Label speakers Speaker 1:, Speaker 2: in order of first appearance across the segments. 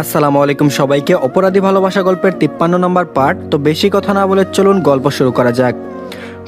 Speaker 1: আসসালামু আলাইকুম সবাইকে। অপরাধী ভালোবাসা গল্পের তিপ্পান্ন নম্বর পার্ট। তো বেশি কথা না বলে চলুন গল্প শুরু করা যাক।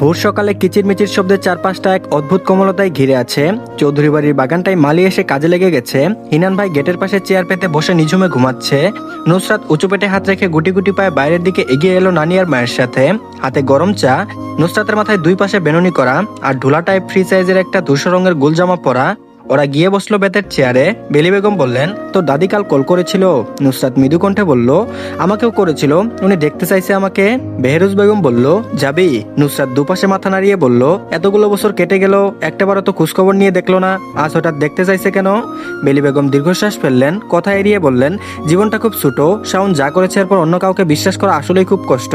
Speaker 1: ভোর সকালে কিচিরমিচির শব্দে চারপাশটা এক অদ্ভুত কমলতায় ঘিরে আছে। চৌধুরী বাড়ির বাগানটায় মালি এসে কাজে লেগে গেছে। হিনান ভাই গেটের পাশে চেয়ার পেতে বসে নিঝুমে ঘুমাচ্ছে। নুসরাত উঁচু পেটে হাত রেখে গুটি গুটি পায়ে বাইরের দিকে এগিয়ে এলো নানি আর মায়ের সাথে। হাতে গরম চা, নুসরাতের মাথায় দুই পাশে বেনুনি করা আর ঢোলা টাইপ ফ্রি সাইজের একটা ধূসর রঙের গোলজামা পরা ওরা গিয়ে বসল বেতের চেয়ারে। বেলি বেগম বললেন তো দাদি কাল কল করেছিল? নুসরাত মৃদু কণ্ঠে বলল, আমাকেও করেছিল, উনি দেখতে চাইছে আমাকে। বেহরুজ বেগম বলল, যাবি? নুসরাত দুপাশে মাথা নাড়িয়ে বলল, এতগুলো বছর কেটে গেল, একটাবারও তো খোঁজখবর নিয়ে দেখল না, আজ হঠাৎ দেখতে চাইছে কেন? বেলি বেগম দীর্ঘশ্বাস ফেললেন, কথা এড়িয়ে বললেন, জীবনটা খুব ছোট, শাওন যা করেছে এরপর অন্য কাউকে বিশ্বাস করা আসলেই খুব কষ্ট।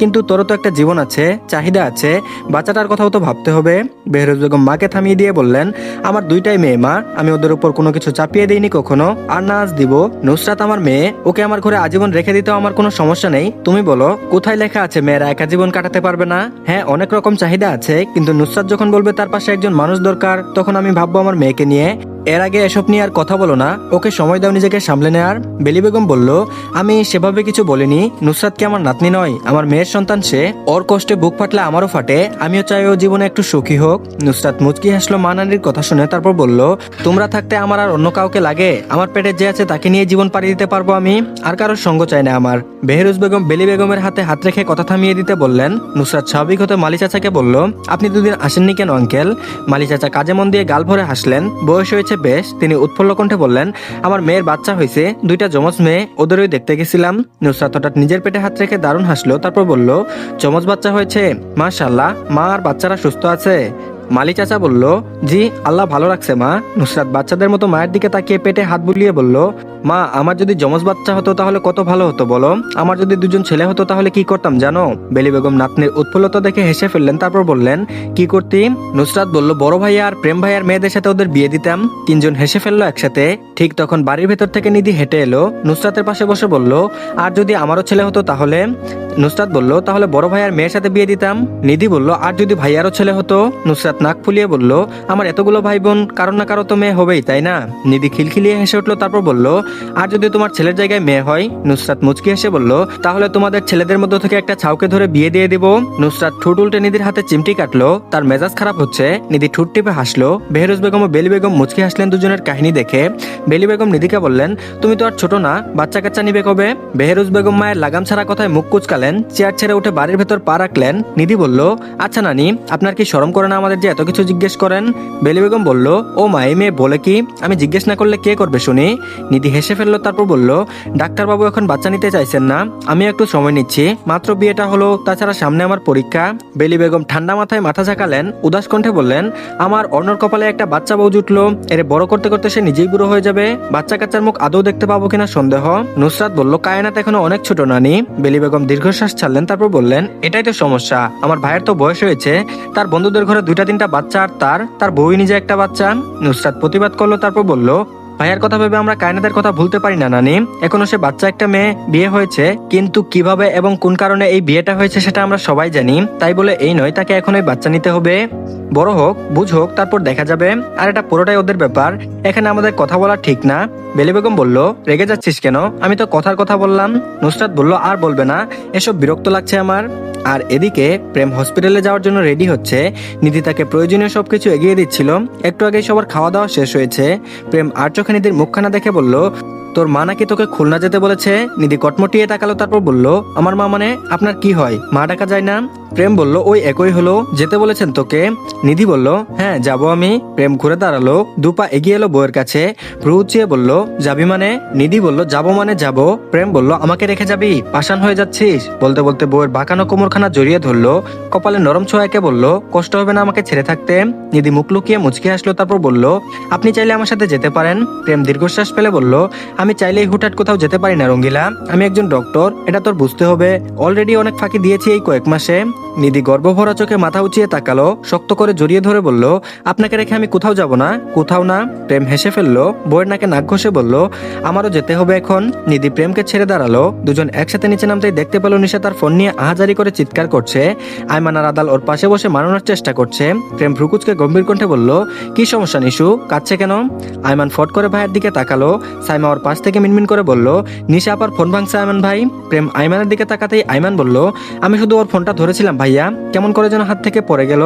Speaker 1: কিন্তু তোরও তো একটা জীবন আছে, চাহিদা আছে বাচ্চাটার কথাও তো ভাবতে হবে। বেহরুজ বেগম মাকে থামিয়ে দিয়ে বললেন, আমার দুইটাই মেয়ে মা, আমি ওদের উপর কোনো কিছু চাপিয়ে দিইনি কখনো। আর না আজ দিব। নুসরাত আমার মেয়ে, ওকে আমার ঘরে আজীবন রেখে দিতেও আমার কোনো সমস্যা নেই। তুমি বলো, কোথায় লেখা আছে মেয়েরা একা জীবন কাটাতে পারবে না? হ্যাঁ অনেক রকম চাহিদা আছে, কিন্তু নুসরাত যখন বলবে তার পাশে একজন মানুষ দরকার, তখন আমি ভাববো আমার মেয়েকে নিয়ে। এর আগে এসব নিয়ে আর কথা বলো না। ওকে সময় দাও নিজেকে সামলে নেয়ার। বেলি বেগম বলল, আমি সেভাবে কিছু বলিনি। নুসরাত কি আমার নাতনি নয়, আমার মেয়ের সন্তান সে। ওর কষ্টে বুক ফাটলে আমারও ফাটে। আমিও চাই ও জীবনে একটু সুখী হোক। নুসরাত মুচকি হাসলো মা নানির কথা শুনে, তারপর বলল, তোমরা থাকতে আমার আর অন্য কাউকে লাগে। আমার পেটে যে আছে তাকে নিয়ে জীবন পাড়ি দিতে পারব আমি। আর কারোর সঙ্গ চাই না আমার। বেহরুজ বেগম বেলি বেগমের হাতে হাত রেখে কথা থামিয়ে দিতে বললেন। নুসরাত স্বাভাবিক হতে মালি চাচাকে বলল, আপনি দুদিন আসেননি কেন, আঙ্কেল? মালি চাচা কাজে মন দিয়ে গাল ভরে হাসলেন, বয়স হয়েছে বেশ, তিনি উৎফুল্ল কণ্ঠে বললেন, আমার মেয়ের বাচ্চা হয়েছে, দুইটা যমজ মেয়ে, ওদেরই দেখতে গেছিলাম। নুসরাত হঠাৎ নিজের পেটে হাত রেখে দারুণ হাসলো, তারপর বলল, যমজ বাচ্চা হয়েছে মাশাল্লাহ মা আর বাচ্চারা সুস্থ আছে। মালি চাচা বলল, জি, আল্লাহ ভালো রাখছে মা। নুসরাত বাচ্চাদের মতো মায়ের দিকে তাকিয়ে পেটে হাত বুলিয়ে বলল মা, আমার যদি যমজ বাচ্চা হতো তাহলে কত ভালো হতো বলো? আমার যদি দুজন ছেলে হতো তাহলে কি করতাম জানো? বেলি বেগম নাতনির উৎফুল্লতা দেখে হেসে ফেললেন, তারপর বললেন, কি করতি? নুসরাত বলল, বড় ভাইয়া আর প্রেম ভাইয়ার মেয়েদের সাথে ওদের বিয়ে দিতাম। তিনজন হেসে ফেলল একসাথে। ঠিক তখন বাড়ির ভেতর থেকে নিধি হেঁটে এলো। নুসরাতের পাশে বসে বলল, আর যদি আমারও ছেলে হতো তাহলে? নুসরাত বলল, তাহলে বড় ভাইয়ার মেয়ের সাথে বিয়ে দিতাম। নিধি বলল, আর যদি ভাইয়ারও ছেলে হতো? নুসরাত নাক ফুলিয়ে বলল, আমার এতগুলো ভাই বোন কারও না কারও তো মেয়ে হবেই, তাই না? নিধি খিলখিলিয়ে হেসে উঠল, তারপর বলল আর যদি তোমার ছেলের জায়গায় মেয়ে হয়, নুসরাত মুচকি হেসে বলল, তাহলে তোমাদের ছেলেদের মধ্য থেকে একটা ছাউকে ধরে বিয়ে দিয়ে দিব। নুসরাত ঠোঁট উল্টে নিধির হাতে চিমটি কাটলো। তার মেজাজ খারাপ হচ্ছে। নিধি ঠোঁট টিপে হাসলো। বেহরুজ বেগম ও বেলি বেগম মুচকি হাসলেন দুজনের কাহিনী দেখে। বেলি বেগম নিধিকে বললেন, তুমি তো আর ছোট না, বাচ্চা কাচ্চা নিবে কবে? বেহরুজ বেগম মায়ের লাগাম ছাড়া কথায় মুখ কুচকালেন, চেয়ার ছেড়ে উঠে বাড়ির ভেতর পা রাখলেন। নিধি বলল আচ্ছা নানি, আপনার কি শরম করে না আমাদের যে এত কিছু জিজ্ঞেস করেন? বেলি বেগম বলল, ও মা, এই মেয়ে বলে কি? আমি জিজ্ঞেস না করলে কে করবে শুনি? নিধি হেসে ফেলল, তারপর বলল, ডাক্তারবাবু এখন বাচ্চা নিতে চাইছেন না, আমি একটু সময় নিচ্ছি। মাত্র বিয়েটা হলো, তাছাড়া সামনে আমার পরীক্ষা। বেলি বেগম ঠান্ডা মাথায় মাথা ঝাঁকালেন, উদাস কণ্ঠে বললেন, আমার অর্ণর কপালে একটা বাচ্চা বউ জুটলো এর বড় করতে করতে সে নিজেই বুড়ো হয়ে যাবে। বাচ্চা কাচ্চার মুখ আদৌ দেখতে পাবো কিনা সন্দেহ। নুসরাত বলল, কায়নাত এখনও অনেক ছোট নানি। বেলি বেগম দীর্ঘশ্বাস ছাড়লেন, তারপর বললেন, এটাই তো সমস্যা। আমার ভাইয়ের তো বয়স হয়েছে, তার বন্ধুদের ঘরে দুইটা তিনটা বাচ্চা আর তার তার বউই নিজে একটা বাচ্চা। নুসরাত প্রতিবাদ করল, তারপর বলল ভাইয়ার কথা ভেবে আমরা কায়নাদের কথা ভুলতে পারি না, নানি। এখনও সে বাচ্চা একটা মেয়ে, বিয়ে হয়েছে, কিন্তু কীভাবে এবং কোন কারণে এই বিয়েটা হয়েছে সেটা আমরা সবাই জানি। তাই বলে এই নয়, তাকে এখন ওই বাচ্চা নিতে হবে। বড় হোক, বুঝ হোক, তারপর দেখা যাবে। আর এটা পুরোটাই ওদের ব্যাপার। এখানে আমাদের কথা বলা ঠিক না। বেলি বেগম বলল, রেগে যাচ্ছিস কেন? আমি তো কথার কথা বললাম। নুসরাত বলল, আর বলবে না, এসব বিরক্ত লাগছে আমার। আর এদিকে প্রেম হসপিটালে যাওয়ার জন্য রেডি হচ্ছে। নিধি তাকে প্রয়োজনীয় সব কিছু এগিয়ে দিচ্ছিল। একটু আগে সবার খাওয়া দাওয়া শেষ হয়েছে। প্রেম আর চোখে নিধির মুখখানা দেখে বলল তোর মা নাকি তোকে খুলনা যেতে বলেছে? নিধি কটমটিয়ে তাকালো, তারপর বলল, আমার মা মানে? আপনার কি হয়? মা ডাকা যায় না? প্রেম বলল, ওই একই হলো, যেতে বলেছেন তোকে? নিধি বলল হ্যাঁ যাব আমি। প্রেম ঘুরে দাঁড়াল দুপা এগিয়ে এলো বউয়ের কাছে। ভ্রু বলল, যাবি মানে? নিধি বলল, যাব মানে যাব। প্রেম বলল, আমাকে রেখে যাবি? পাষাণ হয়ে যাচ্ছিস? বলতে বলতে বউয়ের বাঁকানো কোমরখানা জড়িয়ে ধরলো, কপালে নরম ছোঁয়াকে বলল, কষ্ট হবে না আমাকে ছেড়ে থাকতে? নিধি মুখ লুকিয়ে মুচকি আসলো তারপর বলল, আপনি চাইলে আমার সাথে যেতে পারেন? প্রেম দীর্ঘশ্বাস ফেলে বলল আমি চাইলেই হুটহাট কোথাও যেতে পারি না, রঙ্গিলা। আমি একজন ডক্টর, এটা তোর বুঝতে হবে। অলরেডি অনেক ফাঁকি দিয়েছি এই কয়েক মাসে। নিধি গর্ভভরা চোখে মাথা উঁচিয়ে তাকালো, শক্ত করে জড়িয়ে ধরে বলল, আপনাকে রেখে আমি কোথাও যাব না? কোথাও না? প্রেম হেসে ফেলল বইয়ের নাকে নাক ঘষে বলল, আমারও যেতে হবে এখন। নিধি প্রেমকে ছেড়ে দাঁড়াল, দুজন একসাথে নিচে নামতেই দেখতে পেল নিশা তার ফোন নিয়ে আহাজারি করে চিৎকার করছে। আইমান আর আদাল ওর পাশে বসে মানানোর চেষ্টা করছে। প্রেম ভ্রুকুচকে গম্ভীর কণ্ঠে বলল, কি সমস্যা নিশু? কাঁদছে কেন? আইমান ফট করে ভাইয়ের দিকে তাকালো, সাইমা ওর পাশ থেকে মিনমিন করে বলল, নিশা আবার ফোন ভাঙছে আইমান ভাই। প্রেম আইমানের দিকে তাকাতেই আইমান বলল, আমি শুধু ওর ফোনটা ধরেছিলাম ভাইয়া। কেমন করে যেন হাত থেকে পড়ে গেল।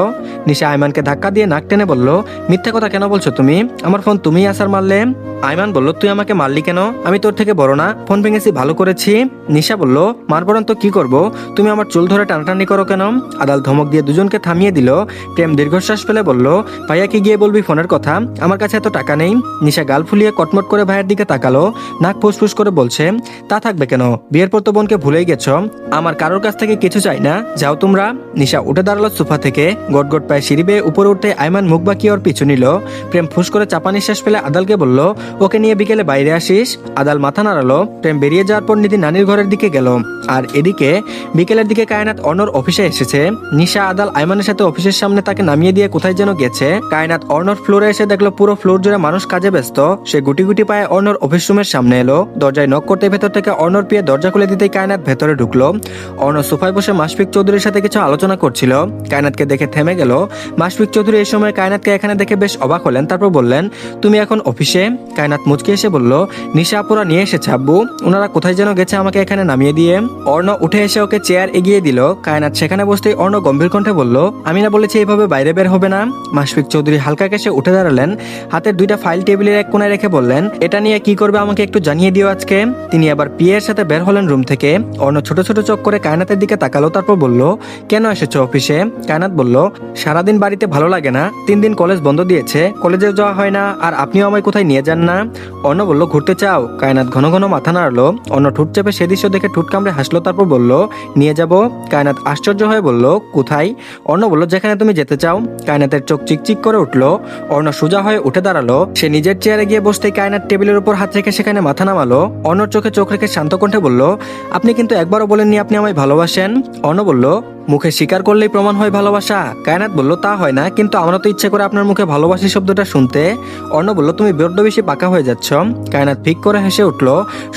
Speaker 1: নিশা আইমানকে ধাক্কা দিয়ে নাক টেনে বলল, মিথ্যা কথা কেন বলছো তুমি? আমার ফোন তুমিই আসার মারলে? আইমান বলল, তুই আমাকে মারলি কেন? আমি তোর থেকে বড় না। ফোন ভেঙেছি, ভালো করেছি। নিশা বলল মারবরন তো কি করব? তুমি আমার চুল ধরে টানাটানি করো কেন? আদাল ধমক দিয়ে দুজনকে থামিয়ে দিল। প্রেম দীর্ঘশ্বাস ফেলে বলল, ভাইয়া, কি গিয়ে বলবি ফোনের কথা? আমার কাছে এত টাকা নেই। নিশা গাল ফুলিয়ে কটমট করে ভাইয়ের দিকে তাকালো। নাক ফুসফুস করে বলছে, তা থাকবে কেন? বিয়ের পর তো বোনকে ভুলেই গেছো। আমার কারোর কাছ থেকে কিছু চাই না। যাও তোমরা। নিশা উঠে দাঁড়াল সোফা থেকে। গট গট পায়ে সিঁড়ি বেয়ে উপরে উঠতে আইমান মুখ বাকি ওর পিছু নিল। প্রেম ফুস করে চাপা নিঃশ্বাস ফেলে আদালকে বলল, ওকে নিয়ে বিকেলে বাইরে আসিস? আদাল মাথা নাড়ালো। প্রেম বেরিয়ে যাওয়ার পর নিধি নানির ঘরের দিকে গেল। আর এদিকে বিকেলের দিকে কায়নাত অর্ণর অফিসে এসেছে। নিশা আদাল আইমানের সাথে অফিসের সামনে তাকে নামিয়ে দিয়ে কোথায় যেন গেছে। কায়নাত অর্ণর ফ্লোরে এসে দেখল পুরো ফ্লোর জুড়ে মানুষ কাজে ব্যস্ত। সে গুটি গুটি পায়ে অর্ণর অফিস রুমের সামনে এলো। দরজায় নক করতে ভেতর থেকে অর্ণর পিয়ে দরজা খুলে দিতেই কায়নাত ভেতরে ঢুকলো। অর্ণর সোফায় বসে মাসফিক চৌধুরীর সাথে কিছু আলোচনা করছিল। কায়নাতকে দেখে থেমে গেল। মাসফিক চৌধুরী এই সময় কায়নাতকে এখানে দেখে বেশ অবাক হলেন, তারপর বললেন, তুমি এখন অফিসে? কায়নাত মুচকে এসে বলল, নিশা আপুরা নিয়ে এসেছে আব্বু। ওনারা কোথায় যেন গেছে আমাকে এখানে নামিয়ে দিয়ে। অর্ণ উঠে এসে ওকে চেয়ার এগিয়ে দিল। কায়নাত সেখানে বসতেই অর্ণ গম্ভীর কণ্ঠে বলল আমি না বলেছি এইভাবে বাইরে বের হবে না। মাসফিক চৌধুরী হালকা কেসে উঠে দাঁড়ালেন। হাতের দুইটা ফাইল টেবিলের এক কোনায় রেখে বললেন, এটা নিয়ে কি করবে আমাকে একটু জানিয়ে দিও আজকে? তিনি আবার পিয়ের সাথে বের হলেন রুম থেকে। অর্ণ ছোট ছোট চোখ করে কায়নাতের দিকে তাকালো, তারপর বলল, কেন এসেছ অফিসে? কায়নাত বলল, সারাদিন বাড়িতে ভালো লাগে না, তিন দিন কলেজ বন্ধ দিয়েছে কলেজে যাওয়া হয় না, আর আপনিও আমায় কোথায় নিয়ে যান না? অর্ণ বলল, ঘুরতে চাও? কায়নাত ঘন ঘন মাথা নাড়লো। অন্য ঠুট চেপে সে দৃশ্য দেখে ঠুট কামড়ে হাসলো তারপর বলল, নিয়ে যাব। কায়নাত আশ্চর্য হয়ে বলল, কোথায়? অর্ণ বলল, যেখানে তুমি যেতে চাও। কায়নাতের চোখ চিকচিক করে উঠল। অর্ণ সোজা হয়ে উঠে দাঁড়াল। সে নিজের চেয়ারে গিয়ে বসতে কায়নাত টেবিলের উপর হাত রেখে সেখানে মাথা নামালো। অর্ণর চোখে চোখ রেখে শান্ত কণ্ঠে বলল, আপনি কিন্তু একবারও বলেননি আপনি আমায় ভালোবাসেন? অর্ণ বলল মুখে স্বীকার করলেই প্রমাণ হয় ভালোবাসা। কায়নাত বলল, তা হয় না, কিন্তু আমরা তো ইচ্ছে করে আপনার মুখে ভালোবাসি শব্দটা শুনতে। অর্ণ বলল, তুমি বড্ড বেশি পাকা হয়ে যাচ্ছ। কায়নাত ফিক করে হেসে উঠল।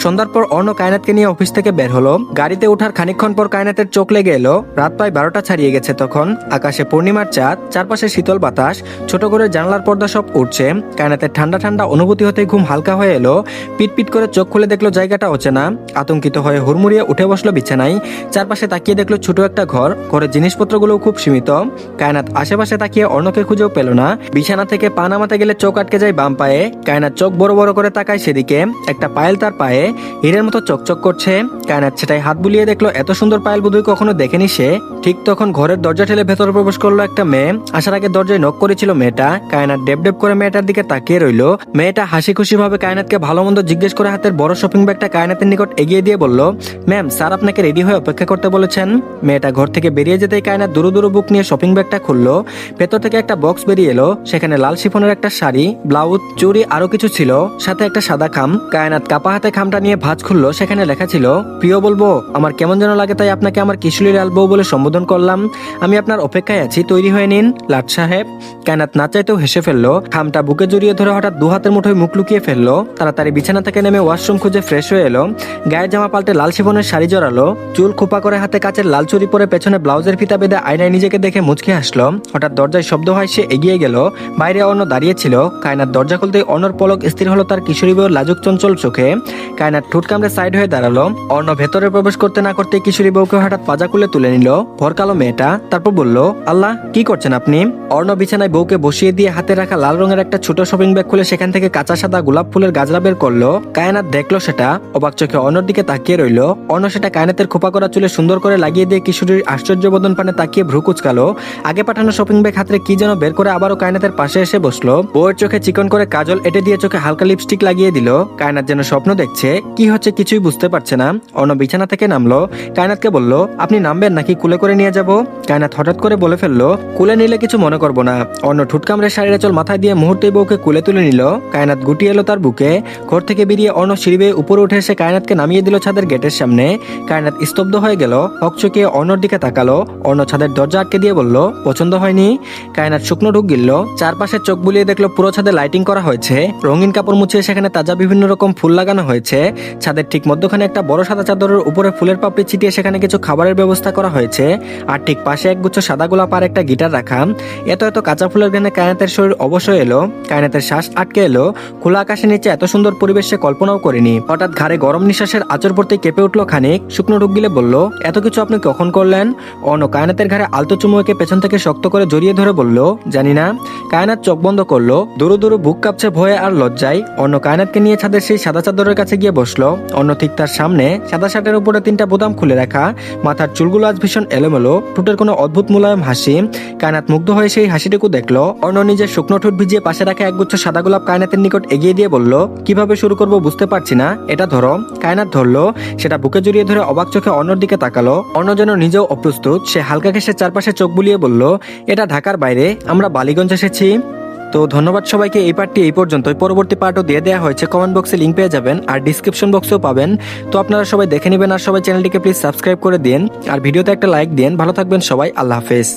Speaker 1: সন্ধ্যার পর অর্ণ কায়নাতকে নিয়ে অফিস থেকে বের হলো। গাড়িতে ওঠার খানিকক্ষণ পর কায়নাতের চোখ লেগে এলো। রাত প্রায় বারোটা ছাড়িয়ে গেছে তখন। আকাশে পূর্ণিমার চাঁদ, চারপাশে শীতল বাতাস, ছোট করে জানলার পর্দা সব উঠছে কায়নাতের ঠান্ডা ঠান্ডা অনুভূতি হতে ঘুম হালকা হয়ে এলো। পিট পিট করে চোখ খুলে দেখল জায়গাটা অচেনা। আতঙ্কিত হয়ে হুড়মুড়িয়ে উঠে বসল বিছানায়। চারপাশে তাকিয়ে দেখল ছোট একটা ঘর। ঘরের জিনিসপত্রগুলো খুব সীমিত। কায়নাত আশেপাশে তাকিয়ে অর্ণকে খুঁজেও পেল না। বিছানা থেকে পা নামাতে গেলে চোখ আটকে যায় বাম পায়ে। কায়নাত চোখ বড় বড় করে তাকায় সেদিকে। একটা পায়েল তার পায়ে। হীরের মতো চকচক করছে। কায়নাত সেটাই হাত বুলিয়ে দেখল, এত সুন্দর পায়েল বোধহয় কখনো দেখেনি সে। ঠিক তখন ঘরের দরজা ঠেলে ভেতরে প্রবেশ করল একটা মেয়ে। আসার আগে দরজায় নক করেছিল মেয়েটা। কায়নাত ডেব ডেব করে মেয়েটার দিকে তাকিয়ে রইল। মেয়েটা হাসি খুশি ভাবে কায়নাতকে ভালো মন্দ জিজ্ঞেস করে হাতের বড় শপিং ব্যাগটা কায়নাতের নিকট এগিয়ে দিয়ে বলল ম্যাম স্যার আপনাকে রেডি হয়ে অপেক্ষা করতে বলেছেন? মেয়েটা ঘর থেকে বেরিয়ে যেতেই কায়নাত দুরু দুরু বুক নিয়ে শপিং ব্যাগটা খুললো। ভেতর থেকে একটা বক্স বেরিয়ে এলো, সেখানে লাল শিফনের একটা শাড়ি ব্লাউজ চুড়ি আরও কিছু ছিল, সাথে একটা সাদা খাম। কায়নাত কাপা হাতে খামটা নিয়ে ভাঁজ খুললো, সেখানে লেখা ছিল, প্রিয় বলব, আমার কেমন যেন লাগে তাই আপনাকে আমার কিশোরীর আলবো বলে সম্বোধন করলাম। আমি আপনার অপেক্ষায় আছি, তৈরি হয়ে নিন। লাট সাহেব কায়নাত না চাইতেও হেসে ফেলল। খামটা বুকে জড়িয়ে ধরে হঠাৎ দু হাতের মুঠোয় মুখ লুকিয়ে ফেলল। তাড়াতাড়ি বিছানা থেকে নেমে ওয়াশরুম খুঁজে ফ্রেশ হয়ে এলো। গায়ের জামা পাল্টে লাল শিফনের শাড়ি জড়ালো। চুল খোপা করে হাতে কাচের লাল চুরি পরে পেছনে ব্লাউজের ফিতা বেঁধে আয়নায় নিজেকে দেখে মুচকে হাসলো। হঠাৎ দরজায় শব্দ হয়, সে এগিয়ে গেল। বাইরে অন্য দাঁড়িয়ে ছিল কায়নাত দরজা খুলতে অন্যর পলক স্থির হলো তার কিশোরী বউয়ের লাজুক চঞ্চল চোখে। কায়নাত ঠুট কামড়ে সাইড হয়ে দাঁড়াল। অন্য ভেতরে প্রবেশ করতে না করতে কিশোরী বউকে হঠাৎ পাজা খুলে তুলে নিল। ভরকালো মেয়েটা, তারপর বলল, আল্লাহ, কি করছেন আপনি? অর্ণ বিছানায় বউকে বসিয়ে দিয়ে হাতে রাখা লাল রঙের একটা ছোট শপিং ব্যাগ খুলে সেখান থেকে কাঁচা সাদা গোলাপ ফুলের গাজরা বের করল। কায়নাত দেখল সেটা, অবাক চোখে অন্যর দিকে তাকিয়ে রইল। অন্য সেটা কায়নাতের খোপা করা চুলে সুন্দর করে লাগিয়ে দিয়ে কিশোরীর আশ্চর্য বদন পানে তাকিয়ে ভ্রু কুচকালো। আগে পাঠানো শপিং ব্যাগ হাতে কি যেন বের করে আবারও কায়নাতের পাশে এসে বসল। বউয়ের চোখে চিকন করে কাজল এটে দিয়ে চোখে হালকা লিপস্টিক লাগিয়ে দিল। কায়নাত যেন স্বপ্ন দেখছে, কি হচ্ছে কিছুই বুঝতে পারছে না। অন্য বিছানা থেকে নামলো। কায়নাতকে বলল, আপনি নামবেন নাকি কুলে করে নিয়ে যাব? কায়নাত হঠাৎ করে বলে ফেলল, কুলে নিলে কিছু মনে করব না। অন্য ঠুটকামড়ে শাড়ির চল মাথায় দিয়ে মুহূর্তে বউকে কুলে তুলে নিল। কায়নাত গুটিয়ে এলো তার বুকে। ঘর থেকে বেরিয়ে অন্য সিঁড়ি উপরে উঠে এসে কায়নাতকে নামিয়ে দিল ছাদের গেটের সামনে। কায়নাত স্তব্ধ হয়ে গেল। হকচকিয়ে অন্যর দিকে তাকালো, অন্য ছাদের দরজা আটকে দিয়ে বলল, পছন্দ হয়নি? কায়নাত শুকনো ঢুক গিলল, চারপাশে চোখ বুলিয়ে দেখল পুরো ছাদে লাইটিং করা হয়েছে, রঙিন কাপড় মুছিয়ে সেখানে তাজা বিভিন্ন রকম ফুল লাগানো হয়েছে, ছাদের ঠিক মধ্যখানে একটা বড় সাদা চাদরের উপরে ফুলের পাপড়ি ছিটিয়ে সেখানে কিছু খাবারের ব্যবস্থা করা হয়েছে, আর ঠিক পাশে এক গুচ্ছ সাদা গোলাপ আর একটা গিটার রাখা। এত এত কাঁচা ফুলের গানে কায়নাতের শরীর অবশ্যই এলো, কায়নাতের শ্বাস আটকে এলো, খোলা আকাশের নিচে এত সুন্দর পরিবেশ কল্পনাও করেনি। হঠাৎ ঘাড়ে গরম নিঃশ্বাসের আচর পড়তে কেঁপে উঠল খানিক, শুকনো ঢুক গিলে বলল, এত কিছু আপনি কখন করলেন? অন্য কায়নাতের ঘাড়ে আলতো চুমুকে পেছন থেকে শক্ত করে জড়িয়ে ধরে বলল, জানি না। কায়নাত চোখ বন্ধ করল, দূর দূর বুক কাঁপছে ভয়ে আর লজ্জায়। অন্য কায়নাতকে নিয়ে ছাদের সেই সাদা চাদরের কাছে গিয়ে বসল। অন্য ঠিক তার সামনে সাদা শার্টের উপরে তিনটা বোতাম খুলে রাখা। মাথার চুলগুলো আজ ভীষণ এলোমেলো। ঠোঁটের কোনো অদ্ভুত মুলায়ম হাসি। কায়নাত মুগ্ধ হয়ে সেই হাসিটুকু দেখল। অন্য নিজের শুকনো ঠোঁট ভিজিয়ে পাশে রাখা একগুচ্ছ সাদা গোলাপ কায়নাতের নিকট এগিয়ে দিয়ে বলল, কীভাবে শুরু করব বুঝতে পারছি না। এটা ধরো। কায়নাত ধরলো, সেটা বুকে জড়িয়ে ধরে অবাক চোখে অন্যর দিকে তাকালো। অন্য যেন নিজেও অপ্রস্তুত সে হালকা ঘেসে চারপাশে চোখ বুলিয়ে বলল, এটা ঢাকার বাইরে, আমরা বালিগঞ্জ এসেছি। তো ধন্যবাদ সবাইকে, এই পার্টটি এই পর্যন্তই। পরবর্তী পার্টও দিয়ে দেওয়া হয়েছে, কমেন্ট বক্সে লিঙ্ক পেয়ে যাবেন আর ডিসক্রিপশন বক্সেও পাবেন। তো আপনারা সবাই দেখে নেবেন আর সবাই চ্যানেলটিকে প্লিজ সাবস্ক্রাইব করে দিন। আর ভিডিওতে একটা লাইক দিন। ভালো থাকবেন সবাই, আল্লাহ হাফেজ।